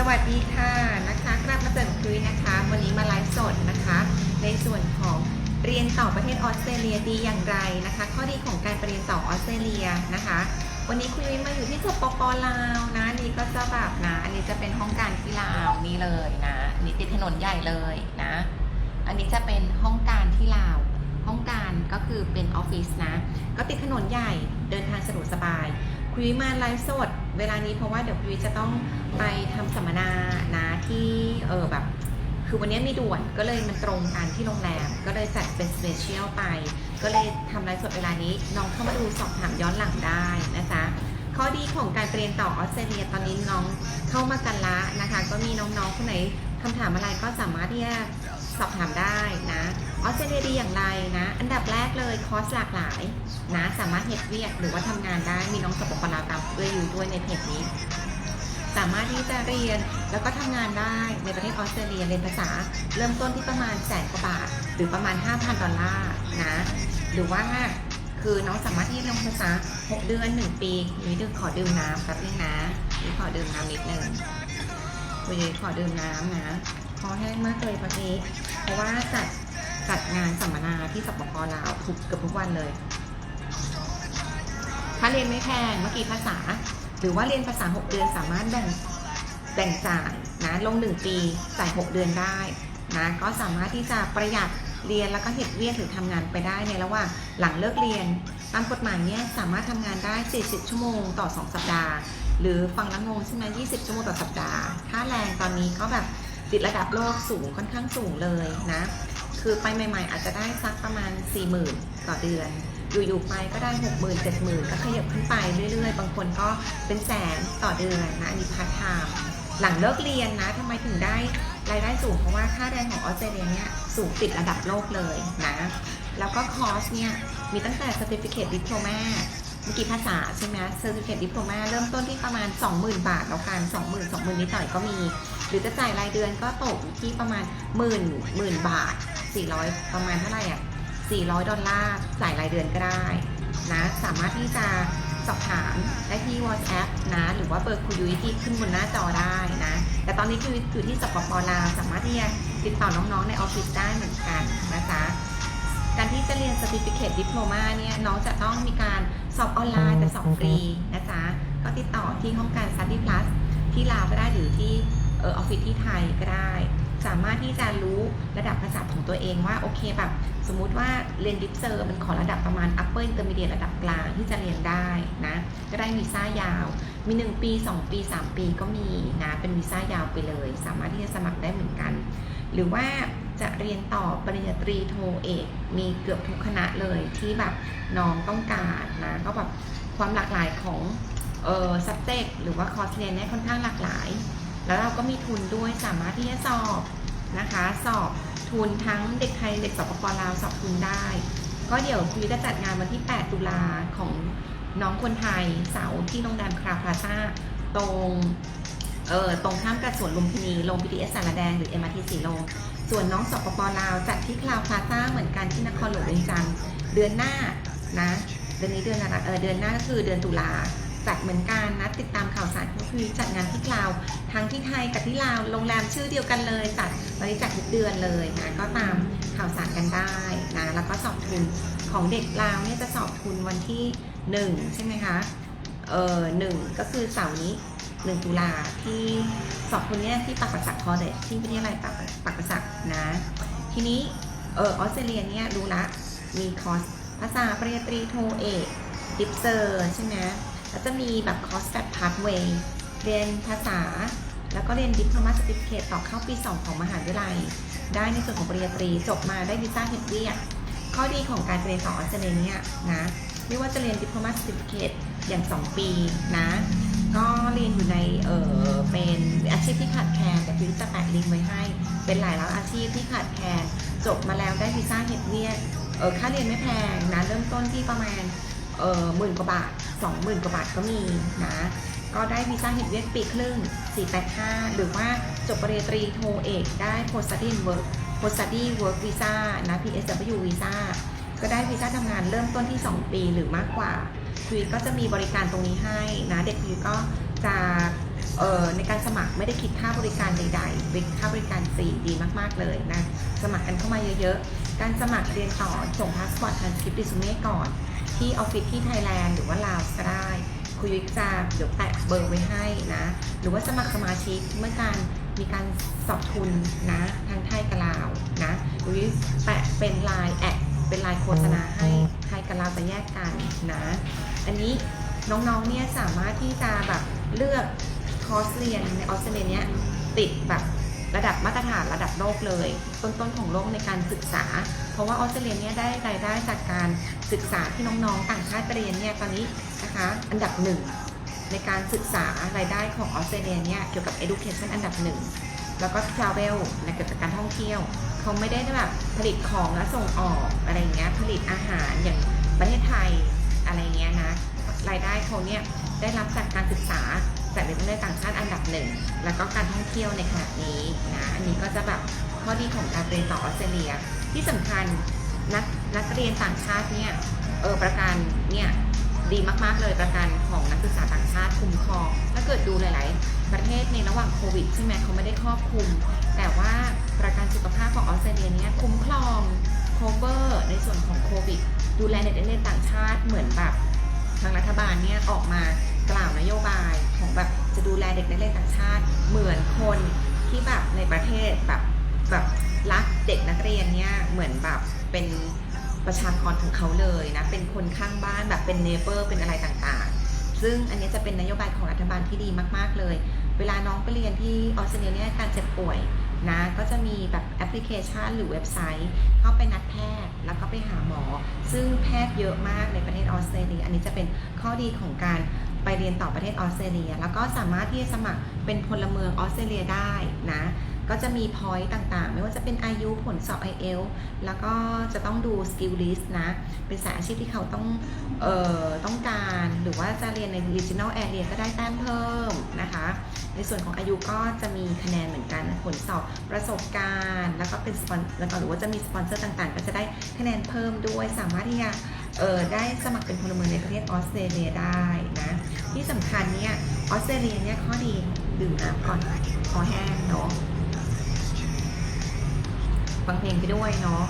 สวัสดีค่ะนะคะกลับมาเจอกับคุยนะคะ วันนี้มาไลฟ์สดนะคะ ในส่วนของเรียนต่อประเทศออสเตรเลียดีอย่างไรนะคะ ข้อดีของการเรียนต่อออสเตรเลียนะคะ วันนี้คุยมาอยู่ที่สปปลาวนะนี่ก็จะแบบนะอันนี้จะเป็นห้องการที่ลาวนี่เลยนะอันนี่ติดถนนใหญ่เลยนะ อันนี้จะเป็นห้องการที่ลาวห้องการก็คือเป็นออฟฟิศนะ ก็ติดถนนใหญ่เดินทางสะดวกสบาย คุยมาไลฟ์สดเวลานี้เพราะว่าเดี๋ยวคุยจะต้องไปทำสัมมนานะที่เออแบบ คือวันนี้มีด่วนก็เลยมันตรงกันที่โรงแรม ก็เลยจัดเป็นสเปเชียลไป ก็เลยทำไลฟ์สดเวลานี้น้องเข้ามาดูสอบถามย้อนหลังได้นะจ๊ะข้อดีของการเรียนต่อออสเตรเลียตอนนี้น้องเข้ามากันละนะคะ ก็มีน้องๆคนไหนคำถามอะไรก็สามารถที่จะสอบถามได้นะ ออสเตรเลียดีอย่างไรนะ อันดับแรกเลยคอร์สหลากหลายนะ สามารถเฮ็ดเวียกหรือว่าทำงานได้มีน้องสปปลาวตามด้วยอยู่ด้วยในเพจนี้ สามารถที่จะเรียนแล้วก็ทำงานได้ในประเทศออสเตรเลียเรียนภาษา เริ่มต้นที่ประมาณแสนกว่าบาท หรือประมาณ 5,000 ดอลลาร์นะหรือว่าคือน้องสามารถที่เรียนภาษา 6 เดือน 1 ปีนี่ดึงขอดื่มน้ำแป๊บนึงนะนี่ขอดื่มน้ำนิดนึงคุยขอดื่มน้ำนะคอแห้งมากเลยปะนี้เพราะว่าจัด จัดงานสัมมนาที่สปปลาวทุกเกือบทุกวันเลยถ้าเรียนไม่แพงเมื่อกี้ภาษา หรือว่าเรียนภาษา 6 เดือนสามารถแบ่งแบ่งจ่ายนะลง 1 ปีจ่าย 6 เดือนได้นะก็สามารถที่จะประหยัดเรียนแล้วก็เห็ดเวียนหรือทำงานไปได้ในระหว่างหลังเลิกเรียน ตามกฎหมายเนี่ยสามารถทำงานได้ 40 ชั่วโมงต่อ 2 สัปดาห์ หรือฟังล้วงงใช่ไหม20 ชั่วโมงต่อสัปดาห์ค่าแรงตอนนี้ก็แบบติดระดับโลกสูงค่อนข้างสูงเลยนะ คือไปใหม่ ๆ อาจจะได้สักประมาณ 40,000 ต่อเดือน อยู่ๆไปก็ได้ 6 0 0 0 0 7 0 0 0 ก็ขยับขึ้นไปเรื่อยๆ บางคนก็เป็นแสนต่อเดือนนะ อันนี้พาร์ทไทม์หลังเลิกเรียนนะทำไมถึงได้รายได้สูงเพราะว่าค่าแรงของออสเตรเลียเนี่ยสูงติดระดับโลกเลยนะ แล้วก็คอร์สเนี่ยมีตั้งแต่ Certificate Diploma มื่อกี้ภาษาใช่ไหม Certificate Diploma เริ่มต้นที่ประมาณ 20,000 บาทแล้วกัน20,000 20,000นิดหน่อยก็มี หรือจะจ่ายรายเดือนก็ตกอยู่ที่ประมาณหมื่นหมื่นบาท 400 ประมาณเท่าไหร่อะ400 ดอลลาร์จ่ายรายเดือนก็ได้นะสามารถที่จะสอบถามได้ที่ WhatsApp นะ หรือว่าเบอร์คุยยุ้ยที่ขึ้นบนหน้าจอได้นะ แต่ตอนนี้คืออยู่ที่สปปลาวสามารถที่จะติดต่อน้องๆในออฟฟิศได้เหมือนกันนะคะ การที่จะเรียน Certificate Diploma เนี่ยน้องจะต้องมีการสอบออนไลน์แต่สอบฟรีนะจ๊ะก็ติดต่อที่ห้องการ Study Plus ที่ลาวก็ได้หรือที่เออออฟฟิศที่ไทยก็ได้ สามารถที่จะรู้ระดับภาษาของตัวเองว่า โอเคแบบสมมุติว่าเรียนดิฟเซอร์มันขอระดับประมาณ upper intermediate ระดับกลางที่จะเรียนได้นะก็ได้วีซ่ายาว มี 1 ปี 2 ปี 3 ปีก็มีนะเป็นวีซ่ายาวไปเลย สามารถที่จะสมัครได้เหมือนกัน หรือว่า จะเรียนต่อปริญญาตรีโทเอกมีเกือบทุกคณะเลยที่แบบน้องต้องการนะก็แบบความหลากหลายของเอ่อ subject หรือว่าคอร์สเรียนเนี่ยค่อนข้างหลากหลาย แล้วเราก็มีทุนด้วยสามารถที่จะสอบนะคะ สอบทุนทั้งเด็กไทยเด็กสปปลาวสอบทุนได้ ก็เดี๋ยวคุยจะจัดงานวันที่ 8 ตุลาของน้องคนไทยเสาร์ที่โรงแรมคราพลาซ่าตรงเออตรงข้ามกับสวนลุมพินีลง BTS สารแดงหรือ MRT สีลม ส่วนน้องสปปลาวจัดที่คลาวพลาซ่าเหมือนกันที่นครหลวงเวียงจันทร์เดือนหน้านะเดือนนี้เดือนอะไรเออเดือนหน้าก็คือเดือนตุลาจัดเหมือนกันนะติดตามข่าวสารก็คือจัดงานที่ลาว ทั้งที่ไทยกับที่ลาวโรงแรมชื่อเดียวกันเลยจัดตอนนี้จัดทุกเดือนเลยนะก็ตามข่าวสารกันได้นะแล้วก็สอบทุนของเด็กลาวเนี่ยจะสอบทุนวันที่หนึ่งใช่ไหมคะเออหนึ่งก็คือเสาร์นี้ หนึ่งตุลาที่สอบทุนเนี่ยที่ปักประสักคอเดที่วิทยาลัยปักปักประสักนะ ทีนี้เออออสเตรเลียเนี่ยรู้ละมีคอร์สภาษาปริญญาตรีโทเอกดิปเซอร์ใช่ไหมแล้วจะมีแบบคอร์สแบบพาร์ทเวย์เรียนภาษา แล้วก็เรียนดิปโลมาสติเคตต่อเข้าปี 2 ของมหาวิทยาลัย ได้ในส่วนของปริญญาตรีจบมาได้วีซ่าเฮดเวียข้อดีของการเรียนต่อออสเตรเลียเนี่ยนะไม่ว่าจะเรียนดิปโลมาสติฟิเคตอย่าง 2 ปีนะ ก็เรียนอยู่ในเออเป็นอาชีพที่ขาดแคลนแต่พิวจะแปะลิงก์ไว้ให้ เป็นหลายแล้วอาชีพที่ขาดแคลนจบมาแล้วได้วีซ่าเฮดเวียเออค่าเรียนไม่แพงนะเริ่มต้นที่ประมาณเออหมื่นกว่าบาทสองหมื่นกว่าบาทก็มีนะก็ได้วีซ่าเฮดเวียปีครึ่ง 485 หรือว่าจบปริญญาตรีโทเอกได้ post study work post study work visa นะ PSW visa ก็ได้วีซ่าทำงานเริ่มต้นที่ 2 ปีหรือมากกว่า คุยก็จะมีบริการตรงนี้ให้นะเด็กคุยก็จะในการสมัครไม่ได้คิดค่าบริการใดๆเป็นค่าบริการฟรีดีมากๆเลยนะ สมัครกันเข้ามาเยอะๆ การสมัครเรียนต่อส่งพาสปอร์ตทันสคริปต์ดิซูเม่ก่อน ที่ออฟฟิศที่ไทยแลนด์หรือว่าลาวก็ได้คุยวิจะเดี๋ยวแปะเบอร์ไว้ให้นะ หรือว่าสมัครสมาชิกเมื่อการมีการสอบทุนนะทางไทยกับลาวนะคุยวิกแปะเป็นไลน์แอดเป็นไลน์โฆษณาให้ไทยกับลาวจะแยกกันนะ อันนี้น้องๆเนี่ยสามารถที่จะแบบเลือกคอร์สเรียนในออสเตรเลียเนี่ยติดแบบระดับมาตรฐานระดับโลกเลย ต้นๆของโลกในการศึกษา เพราะว่าออสเตรเลียเนี่ยได้รายได้จากการศึกษาที่น้องๆต่างชาติไปเรียนเนี่ยตอนนี้นะคะอันดับหนึ่งในการศึกษารายได้ของออสเตรเลียเนี่ยเกี่ยวกับ education อันดับหนึ่งแล้วก็ travel นเกี่ยวกับการท่องเที่ยวเขาไม่ได้แบบผลิตของแล้วส่งออกอะไรเงี้ยผลิตอาหารอย่างประเทศไทย อะไรเงี้ยนะรายได้เขาเนี่ยได้รับจากการศึกษาจากเด็กนักเรียนต่างชาติอันดับหนึ่งแล้วก็การท่องเที่ยวในขณะนี้นะอันนี้ก็จะแบบข้อดีของการเรียนต่อออสเตรเลีย ที่สำคัญนักนักเรียนต่างชาติเนี่ยเออประกันเนี่ยดีมากๆเลยประกันของนักศึกษาต่างชาติคุ้มครองถ้าเกิดดูหลายๆ ประเทศในระหว่างโควิดใช่ไหมเขาไม่ได้ครอบคลุม แต่ว่าประกันสุขภาพของออสเตรเลียเนี่ยคุ้มครอง cover ในส่วนของโควิด ดูแลเด็กนักเรียนต่างชาติเหมือนแบบทางรัฐบาลเนี่ยออกมากล่าวนโยบายของแบบจะดูแลเด็กนักเรียนต่างชาติ เหมือนคนที่แบบในประเทศแบบแบบรักเด็กนักเรียนเนี่ยเหมือนแบบเป็นประชากรของเขาเลยนะ เป็นคนข้างบ้านแบบเป็นเนเบอร์เป็นอะไรต่างๆ ซึ่งอันนี้จะเป็นนโยบายของรัฐบาลที่ดีมาก ๆ เลย เวลาน้องไปเรียนที่ออสเตรเลียเนี่ยการเจ็บป่วย นะก็จะมีแบบแอปพลิเคชันหรือเว็บไซต์เข้าไปนัดแพทย์แล้วก็ไปหาหมอ ซึ่งแพทย์เยอะมากในประเทศออสเตรเลีย อันนี้จะเป็นข้อดีของการไปเรียนต่อประเทศออสเตรเลีย แล้วก็สามารถที่จะสมัครเป็นพลเมืองออสเตรเลียได้นะ ก็จะมีพอยต์ต่างๆ ไม่ว่าจะเป็นอายุผลสอบ i อเอลแล้วก็จะต้องดูสกิลลิสต์นะ เป็นสายอาชีพที่เขาต้องเอ่อต้องการ หรือว่าจะเรียนใน regional area ก็ได้แต้มเพิ่มนะคะ ในส่วนของอายุก็จะมีคะแนนเหมือนกันผลสอบประสบการณ์ แล้วก็เป็นสปอนแล้วก็หรือว่าจะมีสปอนเซอร์ต่างๆ ก็จะได้คะแนนเพิ่มด้วยสามารถที่จะเออได้สมัครเป็นพลเมืองในประเทศออสเตรเลียได้นะ ที่สำคัญเนี่ยออสเตรเลียเนี่ยข้อดีดื่มน้ำก่อนคอแห้งเนาะ ฟังเพลงไปด้วยเนาะ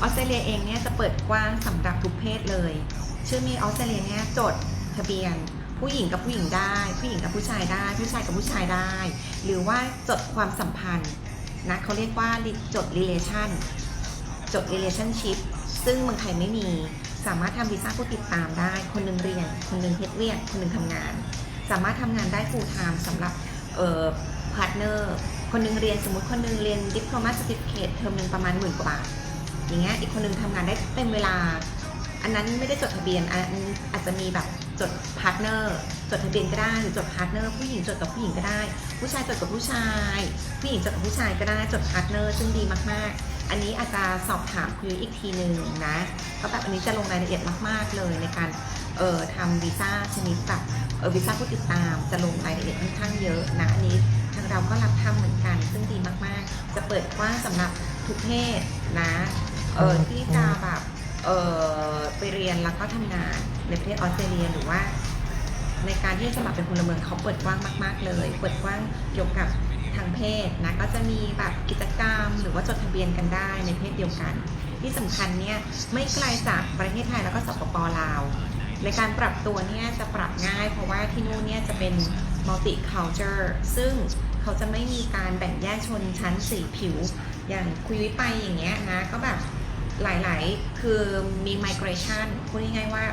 ออสเตรเลียเองเนี่ยจะเปิดกว้างสำหรับทุกเพศเลย ชื่อมีออสเตรเลียเนี่ยจดทะเบียน ผู้หญิงกับผู้หญิงได้ ผู้หญิงกับผู้ชายได้ ผู้ชายกับผู้ชายได้ หรือว่าจดความสัมพันธ์นะเขาเรียกว่าจด relation จด relationship ซึ่งเมืองไทยไม่มีสามารถทำวีซ่าผู้ติดตามได้ คนหนึงเรียน คนหนึงเฮ็ดเวียก คนหนึงทำงาน สามารถทำงานได้ full time สำหรับเอ่อ partner คน หนึงเรียนสมมติคนหนึงเรียน diploma certificate เทอมหนึ่งประมาณหมื่นกว่าบาทอย่างเงี้ยอีกคนหนึงทำงานได้เต็มเวลา อันนั้นไม่ได้จดทะเบียนอันอาจจะมีแบบจดพาร์ทเนอร์จดทะเบียนก็ได้หรือจดพาร์ทเนอร์ผู้หญิงจดกับผู้หญิงก็ได้ ผู้ชายจดกับผู้ชายผู้หญิงจดกับผู้ชายก็ได้จดพาร์ทเนอร์ซึ่งดีมากๆ อันนี้อาจจะสอบถามคุยอีกทีหนึ่งนะก็แบบอันนี้จะลงรายละเอียดมาก ๆเลยในการเอ่อทำวีซ่าชนิดแบบเออวีซ่าผู้ติดตามจะลงรายละเอียดค่อนข้างเยอะนะอันนี้ ทางเราก็รับทำเหมือนกัน ซึ่งดีมากๆ จะเปิดกว้างสำหรับทุกเพศนะเออที่จะแบบเออไปเรียนแล้วก็ทำงานในประเทศออสเตรเลียหรือว่า ในการที่จะสมัครเป็นพลเมืองเขาเปิดกว้างมาก ๆ เลย เปิดกว้างเกี่ยวกับทางเพศนะก็จะมีแบบกิจกรรม หรือว่าจดทะเบียนกันได้ในเพศเดียวกัน ที่สำคัญเนี่ยไม่ไกลจากประเทศไทยแล้วก็สปปลาว ในการปรับตัวเนี่ยจะปรับง่าย เพราะว่าที่นู่นเนี่ยจะเป็น multi culture ซึ่งเขาจะไม่มีการแบ่งแยกชนชั้นสีผิว อย่างคุยวิไปอย่างเงี้ยนะ ก็แบบหลายๆ คือมี migration พูดง่ายๆว่า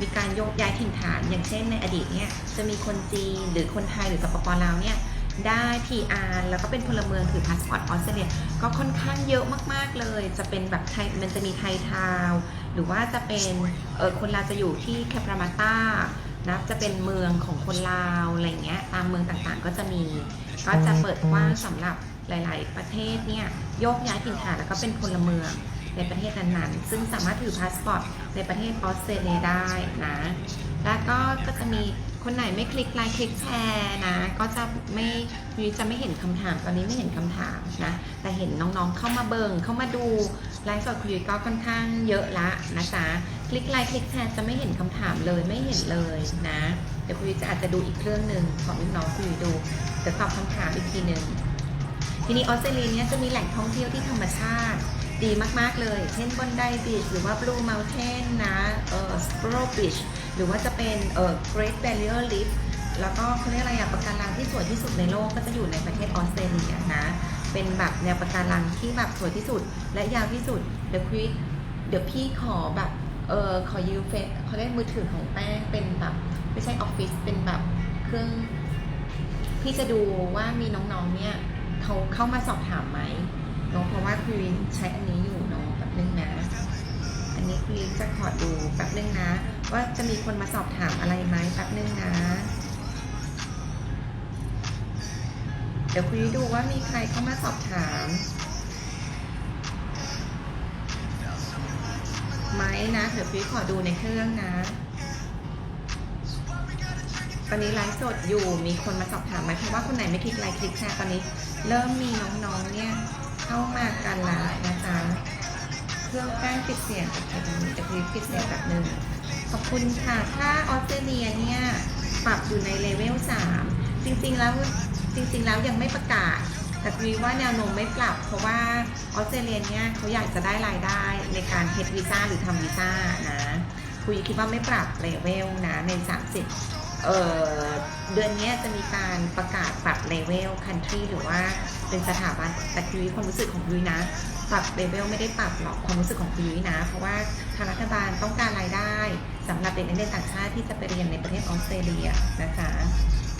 มีการยกย้ายถิ่นฐาน อย่างเช่นในอดีตเนี่ยจะมีคนจีนหรือคนไทยหรือสปปลาวเนี่ยได้ PR แล้วก็เป็นพลเมืองถือพาสปอร์ตออสเตรเลียก็ค่อนข้างเยอะมากๆเลย จะเป็นแบบไทยมันจะมีไทยทาว หรือว่าจะเป็นเออคนลาวจะอยู่ที่แคปรามาตา นะจะเป็นเมืองของคนลาวอะไรเงี้ยตามเมืองต่างๆก็จะมี ก็จะเปิดกว้างสำหรับหลาย ๆ ประเทศเนี่ยโยกย้ายถิ่นฐานแล้วก็เป็นพลเมืองในประเทศนั้นๆ ซึ่งสามารถถือพาสปอร์ตในประเทศออสเตรเลียได้นะ แล้วก็ก็จะมีคนไหนไม่คลิกไลค์คลิกแชร์นะ ก็จะไม่ยุ้ยจะไม่เห็นคำถามตอนนี้ไม่เห็นคำถามนะ แต่เห็นน้องๆเข้ามาเบิงเข้ามาดูไลฟ์สดคุยก็ค่อนข้างเยอะละนะจ๊ะ คลิกไลค์คลิกแชร์จะไม่เห็นคำถามเลยไม่เห็นเลยนะ เดี๋ยวคุณยุ้ยจะอาจจะดูอีกเครื่องหนึ่งขอลูกน้องคุณยุ้ยดูจะตอบคำถามอีกทีหนึ่งทีนี้ออสเตรเลียเนี่ยจะมีแหล่งท่องเที่ยวที่ธรรมชาติดีมาก ๆ เลย เช่นบนไดบีชหรือว่า Blue Mountain นะเอ่อ Sparrow Beach หรือว่าจะเป็นเอ่อ Great Barrier Reef แล้วก็เขาเรียกอะไรอะปะการังที่สวยที่สุดในโลกก็จะอยู่ในประเทศออสเตรเลียนะ เป็นแบบแนวปะการังที่แบบสวยที่สุดและยาวที่สุดเดี๋ยวพี่เดี๋ยวพี่ขอแบบ เออขอยืมเฟซเขาเรียกมือถือของแป้งเป็นแบบ ไม่ใช่ออฟฟิศเป็นแบบเครื่องพี่จะดูว่ามีน้องๆเนี่ยเขาเข้ามาสอบถามไหมเนาะเพราะว่าคุยใช้อันนี้อยู่เนาะแป๊บนึงนะอันนี้คุยจะขอดูแป๊บนึงนะ ว่าจะมีคนมาสอบถามอะไรไหมแป๊บนึงนะเดี๋ยวคุยดูว่ามีใครเข้ามาสอบถาม ไหมนะเดี๋ยวพี่ขอดูในเครื่องนะ ตอนนี้ไลฟ์สดอยู่มีคนมาสอบถามไหมเพราะว่าคนไหนไม่คลิกไลค์คลิกแชร์ตอนนี้ เริ่มมีน้องๆเนี่ยเข้ามากันแล้วนะจ๊ะเครื่องแป้งปิดเสียงโอเคตรงนี้จะพิปิดเสียงแบบหนึ่งขอบคุณค่ะถ้าออสเตรเลียเนี่ยปรับอยู่ในเลเวล3จริงๆแล้วจริงๆแล้วยังไม่ประกาศ แต่คุยว่าแนวโน้มไม่ปรับ เพราะว่าออสเตรเลียเนี่ยเขาอยากจะได้รายได้ในการเฮดวีซ่าหรือทำวีซ่านะคุยคิดว่าไม่ปรับเลเวลนะใน 30เอ่อเดือนนี้จะมีการประกาศปรับเลเวลคันทรีหรือว่าเป็นสถาบันแต่คุยความรู้สึกของคุยนะปรับเลเวลไม่ได้ปรับหรอกความรู้สึกของคุยนะ เพราะว่าทางรัฐบาลต้องการรายได้สำหรับเด็กนักเรียนต่างชาติที่จะไปเรียนในประเทศออสเตรเลียนะคะ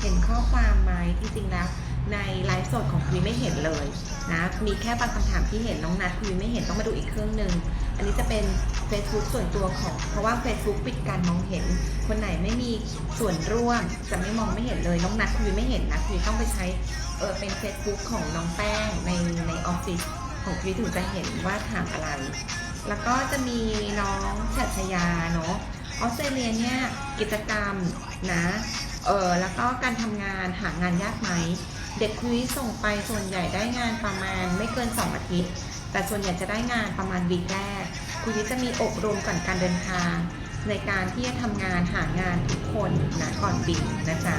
เห็นข้อความไหมที่จริงแล้ว ในไลฟ์สดของคุยไม่เห็นเลยนะมีแค่บางคำถามที่เห็นน้องนัดคุยไม่เห็นต้องมาดูอีกเครื่องหนึ่งอันนี้จะเป็น Facebook ส่วนตัวของ เพราะว่า Facebook ปิดการมองเห็น คนไหนไม่มีส่วนร่วมจะไม่มองไม่เห็นเลยน้องนัดคุยไม่เห็นนะคุยต้องไปใช้เออเป็น Facebook ของน้องแป้งในในออฟฟิศของคุยถึงจะเห็นว่าถามอะไร แล้วก็จะมีน้องชัชยาเนาะออสเตรเลียเนี่ยกิจกรรมนะเออแล้วก็การทำงานหางานยากไหม เด็กคุยส่งไปส่วนใหญ่ได้งานประมาณไม่เกิน 2 อาทิตย์ แต่ส่วนใหญ่จะได้งานประมาณวีคแรกคุยจะมีอบรมก่อนการเดินทาง ในการที่จะทำงานหางานทุกคนนะก่อนบินนะจ๊ะ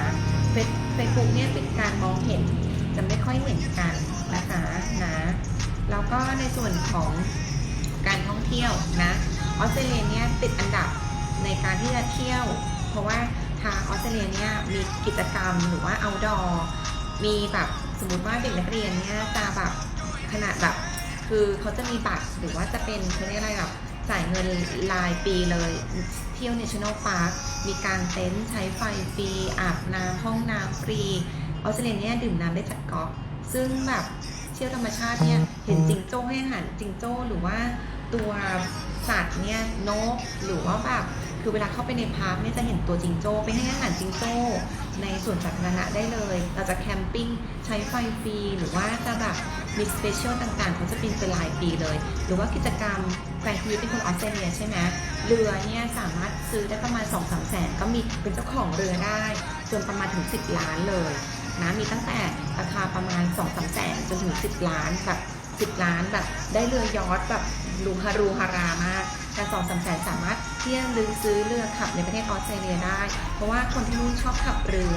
เฟซเฟซบุ๊กเนี่ยเป็นการมองเห็นจะไม่ค่อยเห็นกันนะคะนะแล้วก็ในส่วนของการท่องเที่ยวนะออสเตรเลียเนี่ยติดอันดับในการที่จะเที่ยว เพราะว่าทางออสเตรเลียเนี่ยมีกิจกรรมหรือว่า outdoor มีแบบสมมติว่าเด็กนักเรียนเนี่ยจะแบบขนาดแบบ คือเขาจะมีบัตรหรือว่าจะเป็นเขาเรียกอะไรแบบจ่ายเงินรายปีเลยเที่ยว National Park มีการเต็นท์ใช้ไฟฟรีอาบน้ำห้องน้ำฟรีออสเตรเลียเนี่ยดื่มน้ำได้จากก๊อกซึ่งแบบเที่ยวธรรมชาติเนี่ยเห็นจิงโจ้ให้อาหารจิงโจ้หรือว่าตัวสัตว์เนี่ยนกหรือว่าแบบคือเวลาเข้าไปในพาร์คเนี่ยจะเห็นตัวจิงโจ้ไปให้อาหารจิงโจ้ ในส่วนสาธารณะได้เลย เราจะแคมปิ้งใช้ไฟฟรีหรือว่าจะแบบมีสเปเชียลต่างๆ เขาจะเป็นเป็นรายปีเลย หรือว่ากิจกรรมแฟนคุยเป็นคนออสเตรเลียใช่ไหมเรือเนี่ยสามารถซื้อได้ประมาณ 2 3 0 0แสน ก็มีเป็นเจ้าของเรือได้จนประมาณถึง 10 ล้านเลยนะมีตั้งแต่ราคาประมาณ 2 3 0 0แสนจนถึง 10 ล้านแบบ10 ล้านแบบได้เรือ ยอทแบบลูฮารูฮารามากแต่สองสามแสนสามารถ ที่จะลือซื้อเรือขับในประเทศออสเตรเลียได้ เพราะว่าคนที่นู่นชอบขับเรือ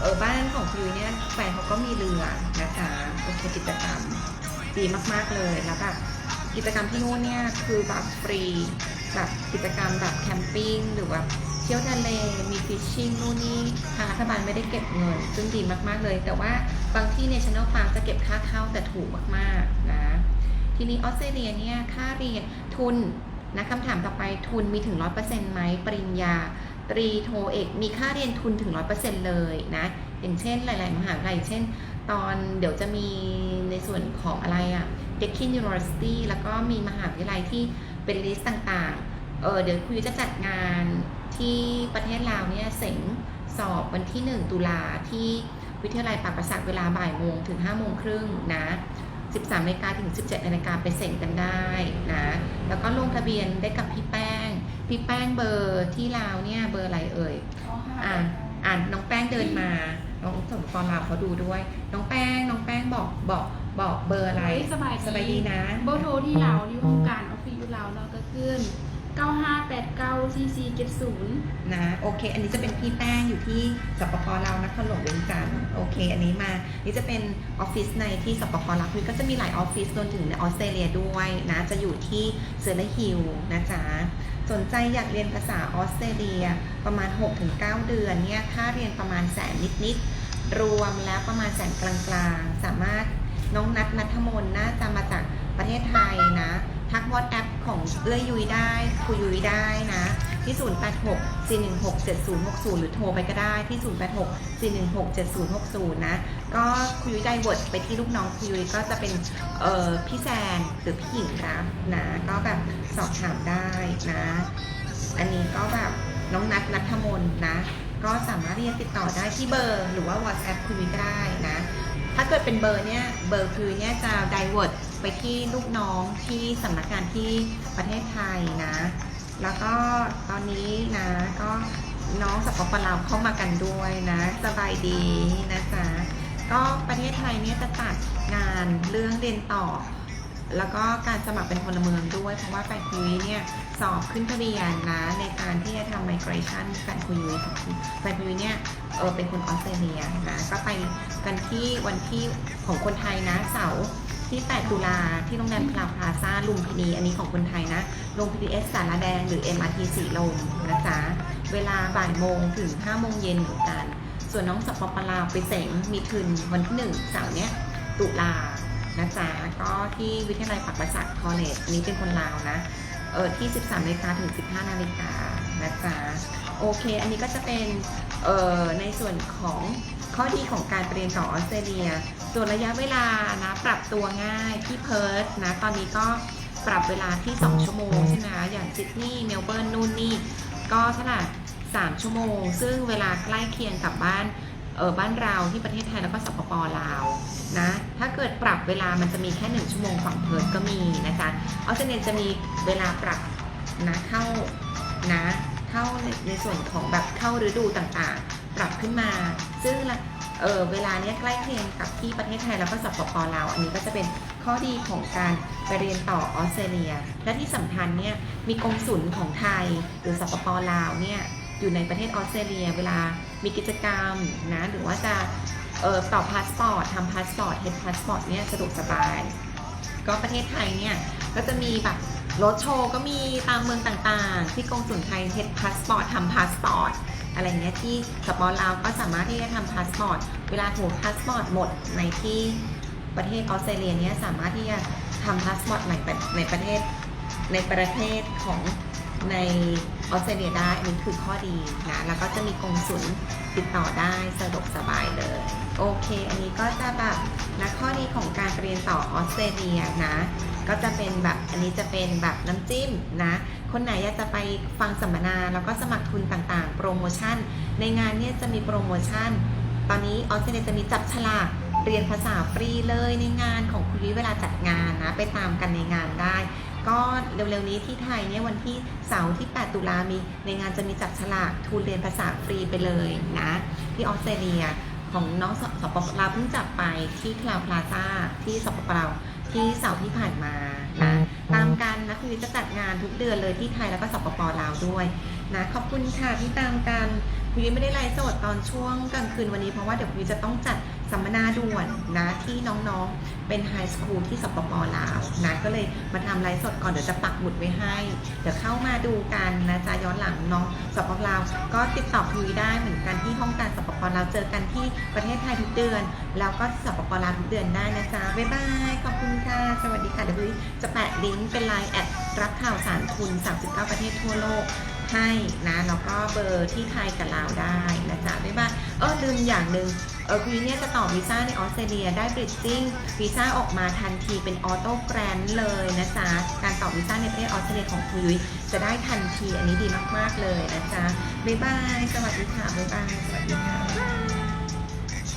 เออบ้านของคุยเนี่ยแฟนเขาก็มีเรือนะคะโอเคกิจกรรมดีมากๆเลยแล้วแบบกิจกรรมที่นู่นเนี่ยคือแบบฟรีแบบกิจกรรมแบบแคมปิ้งหรือแบบเที่ยวทะเลมีฟิชชิ่งนู่นนี่ทางรัฐบาลไม่ได้เก็บเงิน ซึ่งดีมากๆเลย แต่ว่าบางที่ National Park จะเก็บค่าเข้าแต่ถูกมากๆนะ ทีนี้ออสเตรเลียเนี่ยค่าเรียนทุน นะคำถามต่อไปทุนมีถึง100%ไหมปริญญา ตรีโทเอกมีค่าเรียนทุนถึง100%เลยนะอย่างเช่นหลาย ๆ มหาวิทยาลัยเช่น ตอนเดี๋ยวจะมีในส่วนของอะไรอะ Deakin University แล้วก็มีมหาวิทยาลัยที่เป็นลิสต์ต่าง ๆ เออเดี๋ยวคุยจะจัดงานที่ประเทศลาวเนี่ยเสงสอบวันที่ 1 ตุลาที่วิทยาลัยปากประสาทเวลาบ่ายโมงถึง5โมงครึ่งนะ 13นาฬิกาถึง 17นาฬิกาไปเซ็นกันได้นะ แล้วก็ลงทะเบียนได้กับพี่แป้ง พี่แป้งเบอร์ที่ลาวเนี่ยเบอร์อะไรเอ่ย อ่านอ่านน้องแป้งเดินมา น้องสมพรลาวเขาดูด้วย น้องแป้ง น้องแป้งบอกบอกบอกเบอร์อะไร สบายสบายดีนะ เบอร์โทรที่เราที่โครงการออฟฟิศอยู่เราเนาะก็ขึ้น 9589 CC 70 นะโอเค อันนี้จะเป็นพี่แป้งอยู่ที่สปปลาวนครหลวงเวียงจันทร์โอเค อันนี้มา นี่จะเป็นออฟฟิศในที่สปปลาวคือก็จะมีหลายออฟฟิศรวมถึงในออสเตรเลียด้วยนะ จะอยู่ที่เซอร์เลฮิลนะจ๊ะ สนใจอยากเรียนภาษาออสเตรเลียประมาณ 6-9 เดือนเนี่ยค่าเรียนประมาณแสนนิดๆ รวมแล้วประมาณแสนกลางๆ สามารถน้องนัทนัทมนน่าจะมาจากประเทศไทยนะ ทักวอตแอปของเอื้อยยุยได้ครูยุยได้นะที่ 086 416 7060 หรือโทรไปก็ได้ที่ 086 416 7060 นะ ก็คุยได้เวิร์ดไปที่ลูกน้องคุยก็จะเป็นเอ่อพี่แซนหรือพี่หญิงรับนะ ก็แบบสอบถามได้นะ อันนี้ก็แบบน้องนัทนัทมน์นะ ก็สามารถที่จะติดต่อได้ที่เบอร์ หรือว่า WhatsApp คุยก็ได้นะ ถ้าเกิดเป็นเบอร์เนี่ยเบอร์คือเนี่ยจะไดเวิร์ดไปที่ลูกน้องที่สำนักงานที่ประเทศไทยนะ แล้วก็ตอนนี้นะก็น้องสปปลาวเข้ามากันด้วยนะ สบายดีนะจ๊ะก็ประเทศไทยเนี่ยจะตัดงานเรื่องเรียนต่อ แล้วก็การสมัครเป็นพลเมืองด้วย เพราะว่าแฟนคุยเนี่ย สอบขึ้นทะเบียนนะ ในการที่จะทำ migration แฟนคุยของแฟนคุยเนี่ยเออเป็นคนออสเตรเลียนะ ก็ไปกันที่วันที่ของคนไทยนะเสาร์ที่ 8 ตุลาที่โรงแรมคลาวพลาซ่าลุมพินี อันนี้ของคนไทยนะลง PTS สารแดงหรือ MRT สีลมนะจ๊ะ เวลาบ่ายโมงถึง5โมงเย็นเหมือนกัน ส่วนน้องสปปลาวไปเสงมีคืนวันที่1เสาร์เนี้ยตุลานะจ๊ะก็ที่วิทยาลัยปักประจักษ์คอเลจอันนี้เป็นคนลาวนะ เออที่ 13นาฬิกาถึง 15นาฬิกานะจ๊ะโอเค อันนี้ก็จะเป็นเอ่อในส่วนของข้อดีของการไปเรียนต่อออสเตรเลีย ส่วนระยะเวลานะปรับตัวง่ายที่เพิร์ธนะตอนนี้ก็ปรับเวลาที่ 2 ชั่วโมงใช่ไหมอย่างซิดนีย์เมลเบิร์นนู่นนี่ก็เท่าไหร่3ชั่วโมง ซึ่งเวลาใกล้เคียงกับบ้าน เออบ้านเราที่ประเทศไทยแล้วก็สปปลาวนะถ้าเกิดปรับเวลามันจะมีแค่ 1 ชั่วโมงฝั่งเพิร์ธก็มีนะจ๊ะออสเตรเลียจะมีเวลาปรับนะเข้านะเข้าในในส่วนของแบบเข้าฤดูต่างๆ ปรับขึ้นมา ซึ่งละเออเวลาเนี้ยใกล้เคียงกับที่ประเทศไทยแล้วก็สปปลาวอันนี้ก็จะเป็นข้อดีของการไปเรียนต่อออสเตรเลีย และที่สำคัญเนี่ยมีกองสุลของไทยหรือสปปลาวเนี่ยอยู่ในประเทศออสเตรเลียเวลา มีกิจกรรมนะหรือว่าจะเออต่อพาสปอร์ตทำพาสปอร์ตเฮดพาสปอร์ตเนี่ยสะดวกสบาย ก็ประเทศไทยเนี่ยก็จะมีแบบรถโชว์ก็มีตามเมืองต่างๆ ที่กงสุลไทยเฮดพาสปอร์ตทำพาสปอร์ตอะไรเงี้ยที่สปอร์ตลาวก็สามารถที่จะทำพาสปอร์ตเวลาถูกพาสปอร์ตหมดในที่ประเทศออสเตรเลียเนี่ยสามารถที่จะทำพาสปอร์ตใหม่ในประเทศในประเทศของ ในออสเตรเลียได้อันนี้คือข้อดีนะ แล้วก็จะมีกงสุลติดต่อได้สะดวกสบายเลย โอเค อันนี้ก็จะแบบนะข้อดีของการเรียนต่อออสเตรเลียนะ ก็จะเป็นแบบอันนี้จะเป็นแบบน้ำจิ้มนะ คนไหนอยากจะไปฟังสัมมนาแล้วก็สมัครทุนต่างๆ โปรโมชั่น ในงานเนี่ยจะมีโปรโมชั่น ตอนนี้ออสเตรเลียจะมีจับฉลากเรียนภาษาฟรีเลยในงานของคุณวิเวลาจัดงานนะ ไปตามกันในงานได้ ก็เร็วๆนี้ที่ไทยเนี่ยวันที่เสาร์ที่ 8 ตุลามีในงานจะมีจับฉลากทุนเรียนภาษาฟรีไปเลยนะ ที่ออสเตรเลียของน้องสสปปลาวเพิ่งจับไปที่คลาวพลาซ่าที่สปปลาวที่เสาร์ที่ผ่านมานะตามกันนะคุณวิทย์จะจัดงานทุกเดือนเลยที่ไทยแล้วก็สปปลาวด้วยนะขอบคุณค่ะที่ตามกันคุณวิทย์ไม่ได้ไลฟ์สดตอนช่วงกลางคืนวันนี้เพราะว่าเดี๋ยวคุณวิทย์จะต้องจัด สัมมนาด่วนนะที่น้องๆ เป็นไฮสคูลที่สปปลาวนะก็เลยมาทำไลฟ์สดก่อนเดี๋ยวจะปักหมุดไว้ให้ เดี๋ยวเข้ามาดูกันนะจ๊ะย้อนหลังน้องสปปลาวก็ติดต่อคุยได้เหมือนกันที่ห้องการสปปลาวเจอกันที่ประเทศไทยทุกเดือน แล้วก็สปปลาวทุกเดือนได้นะจ๊ะบ๊ายบายขอบคุณค่ะสวัสดีค่ะเดี๋ยวคุยจะแปะลิงก์เป็นไลน์แอดรับข่าวสารทุน39 ประเทศทั่วโลกให้นะแล้วก็เบอร์ที่ไทยกับลาวได้นะจ๊ะบ๊ายบายเออลืมอย่างหนึ่ง เออคุยเนี่ยจะต่อวีซ่าในออสเตรเลียได้บริดจิ้งวีซ่าออกมาทันทีเป็นออโต้แกรนเลยนะจ๊ะการต่อวีซ่าในประเทศออสเตรเลียของคุณยุ้ยจะได้ทันทีอันนี้ดีมาก ๆ เลยนะจ๊ะบ๊ายบาย สวัสดีค่ะบ๊ายบายสวัสดีค่ะ